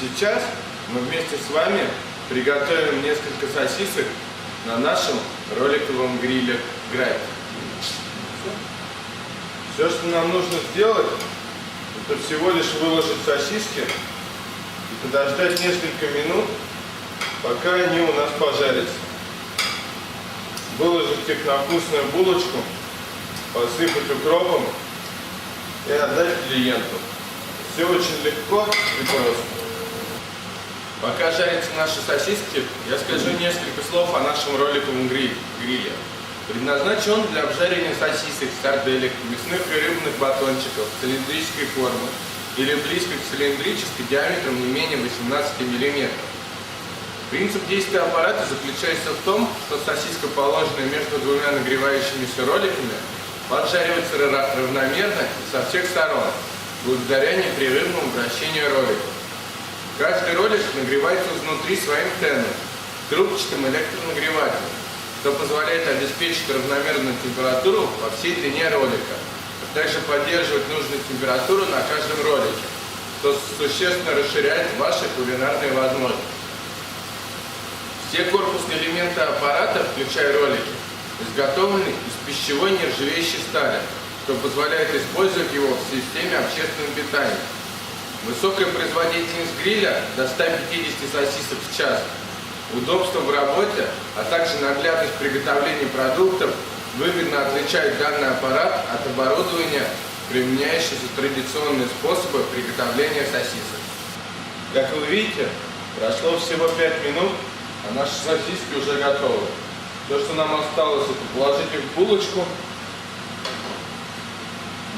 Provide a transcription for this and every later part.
Сейчас мы вместе с вами приготовим несколько сосисок на нашем роликовом гриле Грайт. Все, что нам нужно сделать, это всего лишь выложить сосиски и подождать несколько минут, пока они у нас пожарятся. Выложить их на вкусную булочку, посыпать укропом и отдать клиенту. Все очень легко и просто. Пока жарятся наши сосиски, я скажу несколько слов о нашем роликовом гри- гриле. Предназначен для обжаривания сосисок, сарделек, мясных и рыбных батончиков цилиндрической формы или близко к цилиндрической диаметром не менее 18 мм. Принцип действия аппарата заключается в том, что сосиска, положенная между двумя нагревающимися роликами, поджаривается ра- равномерно со всех сторон, благодаря непрерывному вращению роликов. Каждый ролик нагревается изнутри своим теном, трубчатым электронагревателем, что позволяет обеспечить равномерную температуру по всей длине ролика, а также поддерживать нужную температуру на каждом ролике, что существенно расширяет ваши кулинарные возможности. Все корпусные элементы аппарата, включая ролики, изготовлены из пищевой нержавеющей стали, что позволяет использовать его в системе общественного питания. Высокая производительность гриля до 150 сосисок в час, удобство в работе, а также наглядность приготовления продуктов выгодно отличают данный аппарат от оборудования, применяющегося традиционные способы приготовления сосисок. Как вы видите, прошло всего 5 минут, а наши сосиски уже готовы. То, что нам осталось, это положить их в булочку,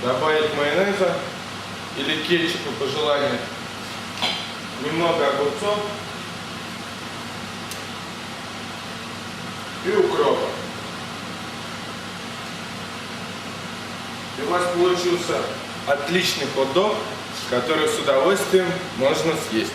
добавить майонеза или кетчупа по желанию, немного огурцов и укропа. И у вас получился отличный хот-дог, который с удовольствием можно съесть.